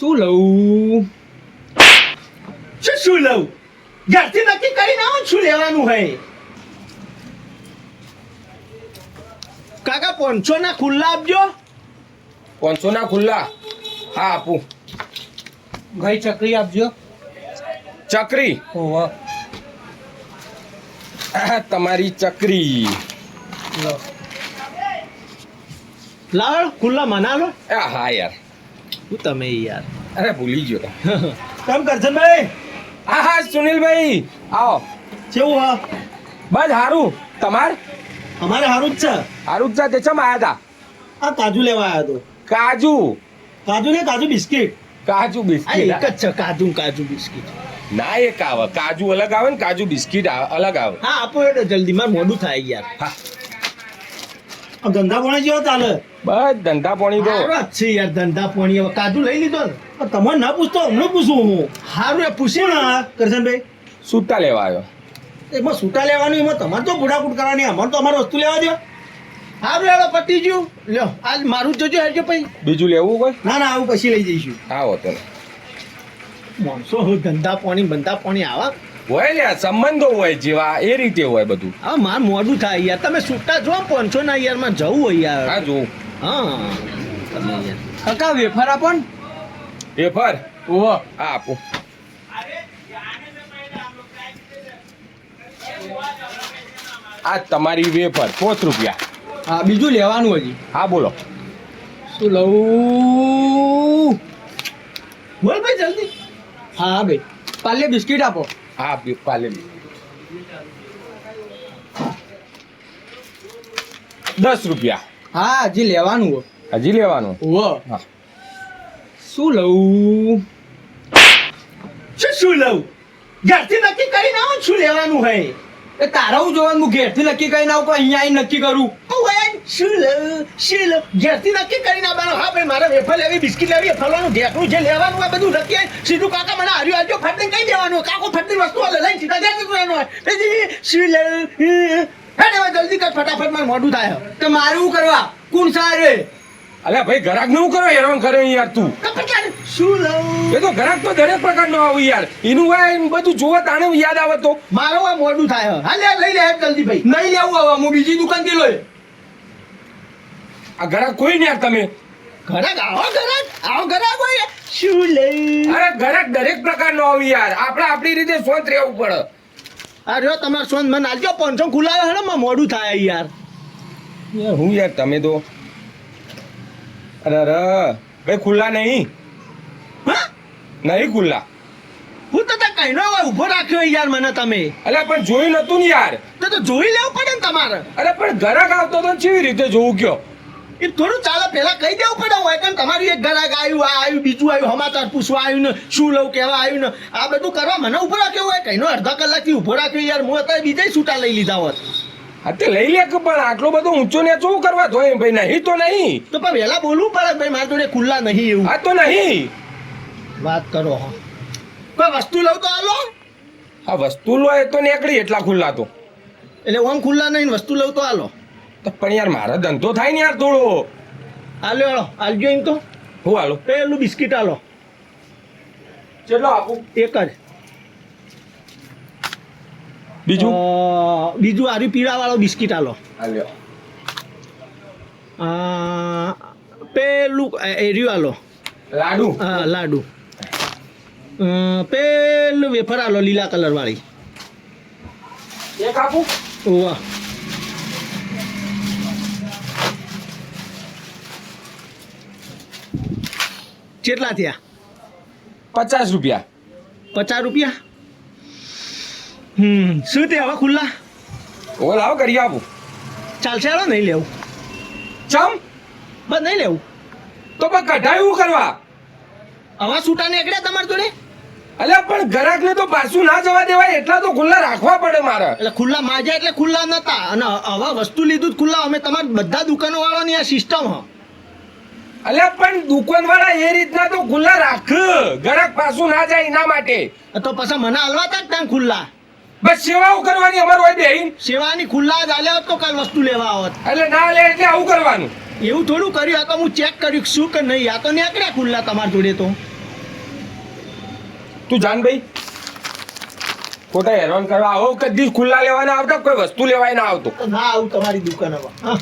શું લઉં? શું શું લઉં? ઘરથી નક્કી કરીને આવો ને શું લેવાનું હોય? કાકા પાંચસો ના ખુલ્લા આપજો. પાંચસો ના ખુલ્લા? હા આપું. ભાઈ ચકરી આપજો. ચકરી? ઓહો. આ તમારી ચકરી. લાવ ખુલ્લા મના લો આ હા યાર. શું તમે યાર. અરે ભૂલી ગયો. કેમ કરશનભાઈ હા હા સુનિલભાઈ. આવો. કેવું હા? બસ સારું તમાર? અમારે સારું જ છે. સારું જ છે. તે ચમ આયા આ કાજુ લેવા આયા તો. કાજુ. કાજુ ને કાજુ બિસ્કિટ. કાજુ આ બિસ્કિટ એક જ છે કાજુ કાજુ બિસ્કિટ. ના એક આવે. કાજુ અલગ આવે ને કાજુ બિસ્કિટ આ- અલગ આવે. હા આપો એટલે જલ્દી. મારે મોડું થાય યાર. હા. ધંધા પાણી જેવો ચાલે બસ ધંધા પાણી તો. છે યાર ધંધા પાણી હવે. કાજુ લઈ લીધો ને. પણ ના પૂછતો હમણાં પૂછું હું. સારું એ પૂછ્યું ને કરશનભાઈ. સૂતા લેવા આવ્યો. એમાં સૂતા લેવાનું એમાં તમારે તો બુડાકૂટ કરવાની અમારે તો અમારે વસ્તુ લેવા દો સારું હેડો પતી ગયું. લ્યો આજ મારું જોજો હેડજો પછી. બીજું લેવું કોઈ? ના ના આવું પછી લઈ જઈશું. આવો તો. માણસો હું ધંધા પાણી બંધા પાણી આવા. હોય ને સંબંધો હોય જેવા એ રીતે હોય બધું. હા માર મોડું થાય યાર. તમે છૂટા જો પહોંચો ના યારમાં જવું હોય યાર. હા જો હા. તમે યાર. કાકા વેફર આપો ને. વેફર? ઓહ ઓહો હા આપો. આ તમારી વેફર પોત રૂપિયા. હા બીજું લેવાનું હજી. હા બોલો. શું લઉં? બોલ ભાઈ જલ્દી. હા ભાઈ. પાલે બિસ્કિટ આપો. હા બી- પાલે દસ રૂપિયા. હા હજી લેવાનું હો. હજી લેવાનું? હા. શું લઉં? શું શું લઉં? ઘરથી નક્કી કરીને આવો ને શું લેવાનું હોય એ તારા હું જોવાનું હું ઘેરથી નક્કી કરીને આવું કે અહીંયા આવીને નક્કી કરું? શું લઉં શું લઉં ઘેરથી નક્કી કરીને આવવાનું. હા ભાઈ મારે વેફર લેવી બિસ્કિટ લેવી ફરવાનું ઘેરનું જે લેવાનું આ બધું નક્કી સીધું કાકા મને હાર્યું હાર્યો ફટને કઈ દેવાનું? કાકો ફટની વસ્તુ લઈને સીધા ઘેર જતું રહેવાનું પછી શું લઉં હેડે જલ્દી કર ફટાફટ મારે મોઢું થાય. તો મારે કરવા? કોણ સારે અલ્યા ભાઈ ઘરાકનું કરો હેરાન કરે યાર તું? શું લઉં એ તો ઘરાક તો દરેક પ્રકારનો આવે યાર. એનું હોય બધું જોવે તાણે યાદ આવે તો. મારો આ મોડું થાય. હાલ લઈ લે જલ્દી ભાઈ. નહીં લેવું હવે હું બીજી દુકાનથી લઈ. આ ઘરા કોઈ ને તમે. ઘરાક આવો ઘરાક આવો ઘરાક હોય શું લઉં અરે ઘરાક દરેક પ્રકારનો આવે યાર. આપણે આપણી રીતે સ્વંત રહેવું પડે. આ રહ્યો તમારો સોન મને આલજો પાંચસો ખુલાયો હેડો માં મોડું થાય યાર. યાર હું યાર તમે તો અરે અરે ભાઈ ખુલ્લા નહીં. હા? નહીં ખુલ્લા. હું તો કઈનો હોય ઊભો રાખ્યો યાર મને તમે. અલ્યા પણ જોયું નતું ને યાર. તો જોઈ લેવું પડે ને તમારે. અરે પણ ઘરાક આવતો તો કેવી રીતે જોવું કયો? એ થોડું ચાલે પહેલા કહી દેવું પડે. હોય કેમ તમારું એક ઘરાક આવ્યું આ આવ્યું બીજું આવ્યું સમાચાર પૂછવા આવ્યું ને શું લઉં કેવા આવ્યું ને. આ બધું કરવા મને ઊભો રાખ્યો હોય કઈનો અડધા કલાકથી ઊભો રાખ્યો યાર. હું અત્યારે બીજા છૂટા લઈ લીધા હોત. હા તે લઈ લે પણ આટલો બધો ઊંચો ને શું કરવા? જોઈએ ભાઈ નહીં તો નહીં. તો પણ વહેલા બોલવું પડે ભાઈ મારા જોડે ખુલ્લા નહીં એવું. આ તો નહીં. વાત કરો હા. કોઈ વસ્તુ લઉં તો હાલો? આ વસ્તુ લો એ તો નીકળી એટલા ખુલ્લા તો. એટલે ઓમ ખુલ્લા નહીં વસ્તુ લઉં તો તો પણ યાર મારો ધંધો થાય ને યાર થોડો. હાલો હાલો હાલજો એમ તો. હું હાલો? પેલું બિસ્કિટ હાલો. ચલો આપું? એક જ. બીજું? બીજું આર્યું પીળા વાળો બિસ્કિટ હાલો. પેલું એર્યું હાલો. લાડુ? હા લાડુ. પેલું વેફર હાલો લીલા કલર વાળી એક આપું? ઓવા કેટલા થયા? પચાસ રૂપિયા. પચાસ રૂપિયા? હમ શું તે હવે ખુલ્લા? ઓ લાવો કરી આપું. ચાલશે હાલો નહીં લેવું. ચમ? બસ નહીં લેવું. તો પણ કઢાયું કરવા. આવા છૂટા નીકળ્યા તમારી જોડે? અલ્યા પણ ગ્રાહકને તો પાછું ના જવા દેવાય એટલા તો ખુલ્લા રાખવા પડે મારે. એટલે ખુલ્લા માજા એટલે ખુલ્લા નતા. અને આવા વસ્તુ લીધું જ ખુલ્લા. અમે તમારા બધા દુકાનો વાળાની આ સિસ્ટમ હ. અલ્યા પણ દુકાન વાળા એ રીતના તો ખુલ્લા રાખ. ગરક પાછું ના જાય એના માટે. તો પછી મને હલવા તા ત્યાં ખુલ્લા. બસ સેવાઓ કરવાની અમારું હોય બેહીન. સેવાની ખુલ્લા જ આલ્યા હોત તો કાલ વસ્તુ લેવા આવત એટલે ના લે એટલે આવું કરવાનું. એવું થોડું કર્યું આ તો હું ચેક કર્યું શું કે નહીં. આ તો નીકળ્યા ખુલ્લા તમારા જોડે તો. તું જાન ભાઈ. ખોટા હેરાન કરવા આવો કદી ખુલ્લા લેવાના આવતા કોઈ વસ્તુ લેવાય ના આવતો. ના આવું તમારી દુકાનમાં હા.